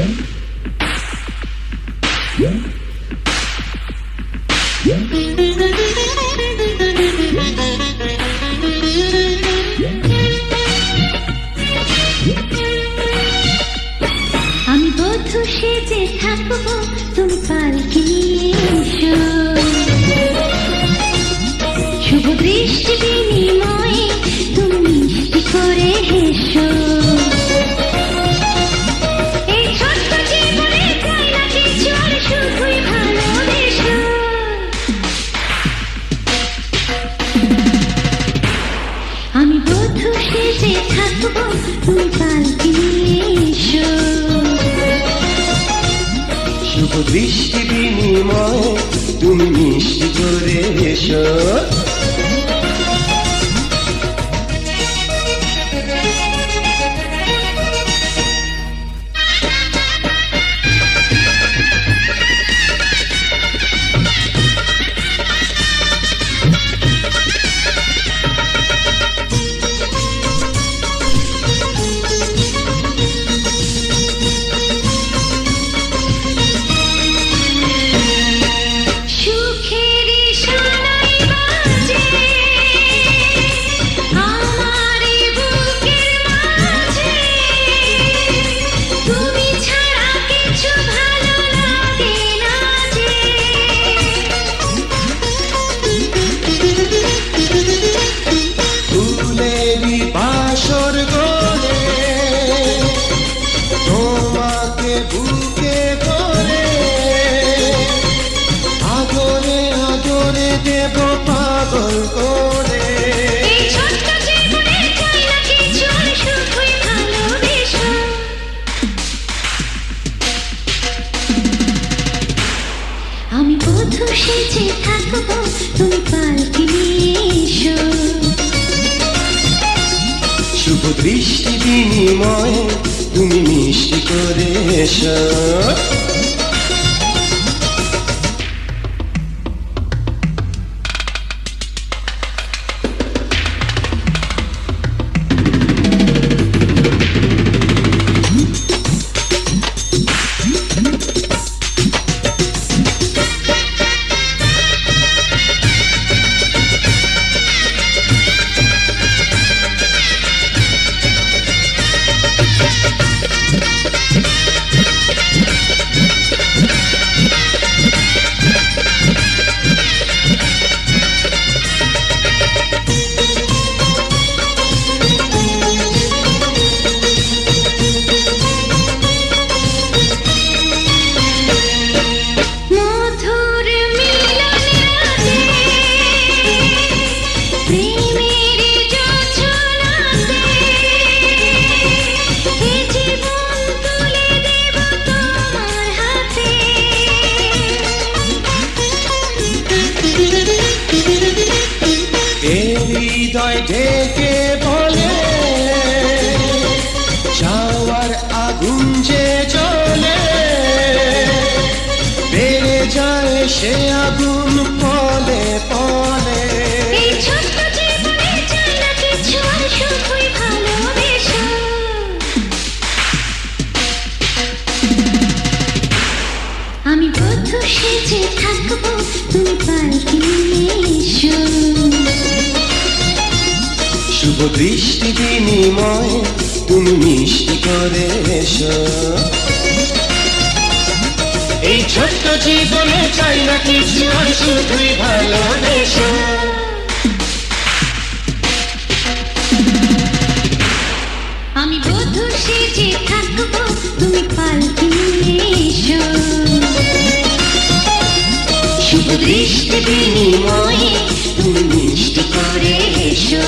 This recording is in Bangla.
আমি দৃষ্টি বিনিময় তুমি মিষ্টি করে এসো। করে। আমি বধু সেজে থাকব তুমি পালকি নিয়ে এসো শুভ দৃষ্টি বিনিময় তুমি মিষ্টি করে এসো। হৃদয় ডেকে বলে যাওয়ার আগুন যে জ্বলে, বেড়ে যায় সে আগুন পলে পলে। আমি বধু সেজে থাকব শুভ দৃষ্টি বিনিময় তুমি মিষ্টি করে এই ছোট্ট জীবনে চাই না কিছু আর শুধুই ভালোবেসো। আমি বধু সেজে থাকব তুমি পালকি এসো। শুভ দৃষ্টি বিনিময়ে তুমি মিষ্টি করে এসো।